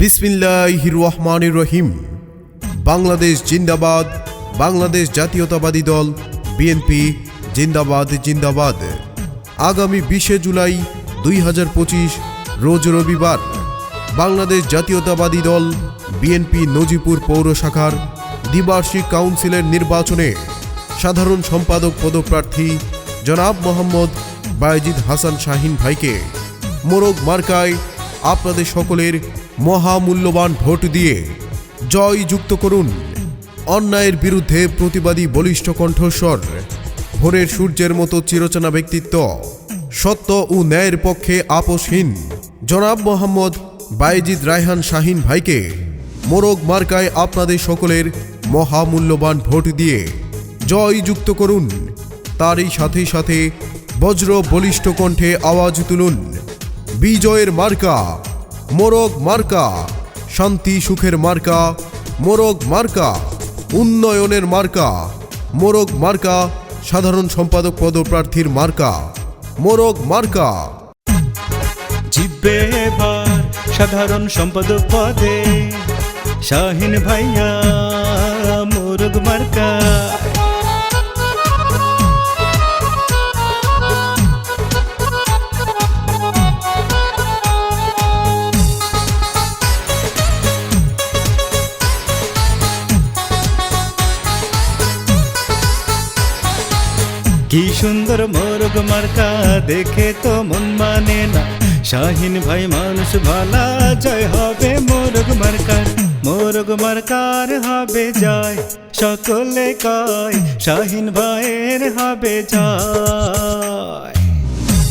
বিসমিল্লাহ রহমান রহিম বাংলাদেশ জিন্দাবাদ, বাংলাদেশ জাতীয়তাবাদী দল, বিএনপি, জিন্দাবাদ জিন্দাবাদ। আগামী বিশে জুলাই দুই হাজার পঁচিশ, রোজ রবিবার, বাংলাদেশ জাতীয়তাবাদী দল, বিএনপি নজিপুর পৌর শাখার দ্বিবার্ষিক কাউন্সিলের নির্বাচনে সাধারণ সম্পাদক পদপ্রার্থী জনাব মোহাম্মদ বায়েজিদ হাসান শাহিন ভাইকে মোরগ মার্কায় আপনাদের সকলের মহামূল্যবান ভোট দিয়ে জয় যুক্ত করুন। অন্যায়ের বিরুদ্ধে প্রতিবাদী বলিষ্ঠ কণ্ঠস্বর। ভোরের সূর্যের মতো চিরচেনা ব্যক্তিত্ব। সত্য ও ন্যায়ের পক্ষে আপোষহীন। জনাব মোহাম্মদ বায়েজিদ রায়হান শাহিন ভাইকে মোরগ মার্কায় আপনাদের সকলের মহামূল্যবান ভোট দিয়ে জয় যুক্ত করুন। তারই সাথে সাথে বজ্র বলিষ্ঠ কণ্ঠে আওয়াজ তুলুন। বিজয়ের মার্কা, মোরগ মার্কা, শান্তি সুখের মার্কা, মোরগ মার্কা, উন্নয়নের মার্কা, মোরগ মার্কা, সাধারণ সম্পাদক পদপ্রার্থীর মার্কা, মোরগ মার্কা। জিতবে এবার সাধারণ সম্পাদক পদে শাহিন ভাইয়া, মোরগ মার্কা। কি সুন্দর মোরগ মার্কা, দেখে তো মন মানে না। শাহিন ভাই, মানুষ ভালা, জয় হবে মোরগ মার্কার মোরগ মার্কার হবে জয়, সকলে কয়, শাহিন ভাইয়ের হবে জয়।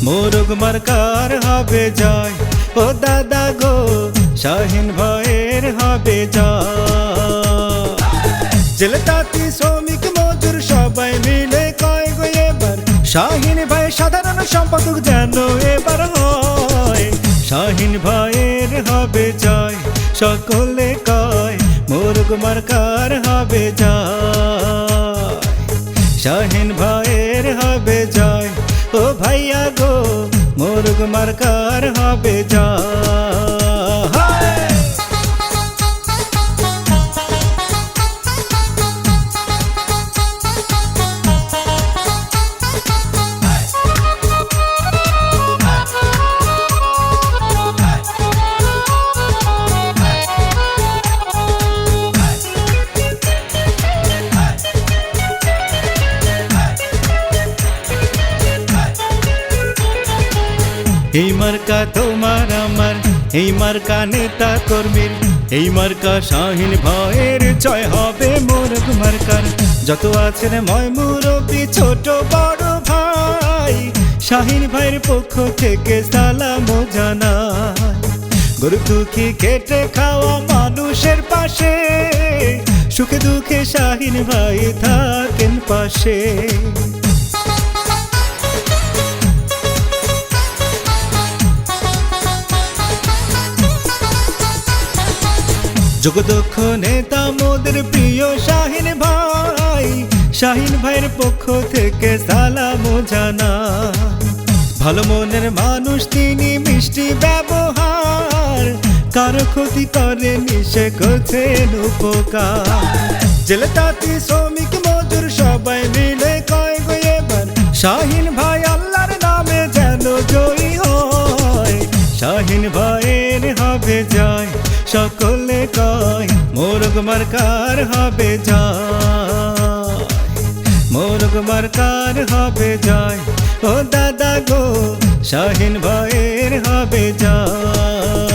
মোরগ মার্কার হবে জয়, ও দাদা গো, শাহিন ভাইয়ের হবে জয়। জেলে তাঁতি শাহিন ভাই, সাধারণ সম্পাদক যেন এবার হয়। শাহিন ভাইয়ের হবে জয়, সকলে কয়, মোরগ মার্কার হবে জয়। শাহিন ভাইয়ের হবে জয়, ও ভাইয়া গো, মোরগ মার্কার হবে জয়। এই মার্কা তোমার আমার, এই মার্কা নেতা কর্মীর, এই মার্কা শাহিন ভয়ের জয় হবে মোরগ মার্কার। যত আছেন ময় মুরব্বী, ছোট বড় ভাই, শাহীন ভাইয়ের পক্ষ থেকে সালাম জানা গরু দুঃখী কেটে খাওয়া মানুষের পাশে, সুখে দুঃখে শাহিন ভাই থাকেন পাশে। যোগদক্ষ নেতা মোদের প্রিয় শাহিন ভাই। শাহিন ভাইয়ের পক্ষ থেকে সালাম জানা ভালো মনের মানুষ, তিনি মিষ্টি ব্যবহার। কারও ক্ষতি করে নিশে করছেন উপকার। জেলে তাঁতি, শ্রমিক, মজুর, সবাই মিলে কয় গো এবার, শাহিন ভাই আল্লাহর নামে যেন জয়ী হয়। শাহিন ভাইয়ের হবে জয়, সকলে কয়, মোরগ মার্কার হবে জয় মোরগ মার্কার হবে জয় ও দাদা গো, শাহিন ভয়ের হবে জয়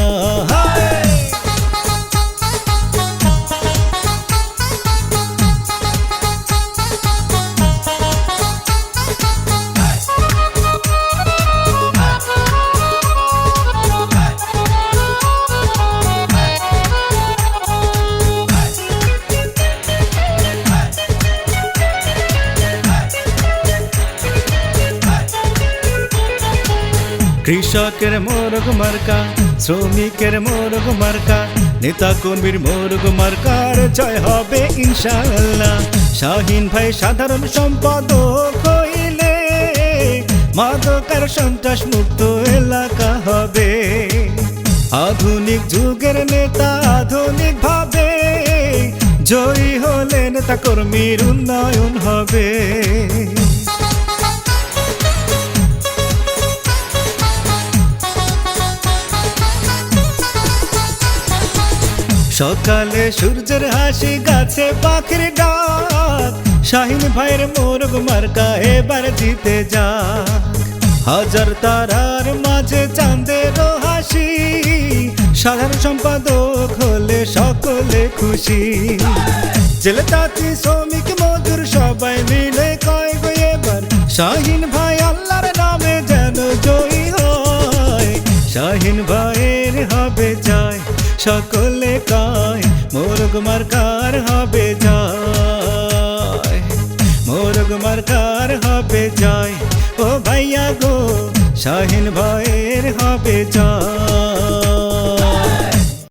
কৃষকের মোরগ মার্কা, শ্রমিকের মোরগ মার্কা নেতা কর্মীর মোরগ মার্কার জয় হবে ইনশাআল্লাহ। শাহিন ভাই সাধারণ সম্পাদক হইলে মাদকার সন্ত্রাস মুক্ত এলাকা হবে। আধুনিক যুগের নেতা আধুনিক ভাবে জয়ী হলে নেতা কর্মীর উন্নয়ন হবে। সকালে সূর্যের হাসি, গাছে পাখির ডাক। শাহিন ভাইয়ের মোরগ মার্কা এবার জিতে যা হাজার তারার মাঝে চাঁদের হাসি। সাধারণ সম্পাদক হলে সকলে খুশি। জেলে তাঁতি, শ্রমিক, মজুর সবাই মিলে কয় গো এবার, শাহিন ভাই আল্লাহর নামে যেন জয়ী হয়। শাহিন ভাইয়ের হবে যায় সকলে কয় মোরগ মার্কার হবে যায়। মোরগ মার্কার হবে যায়। ও ভাইয়া গো, শাহিন ভাইয়ের হবে যায়।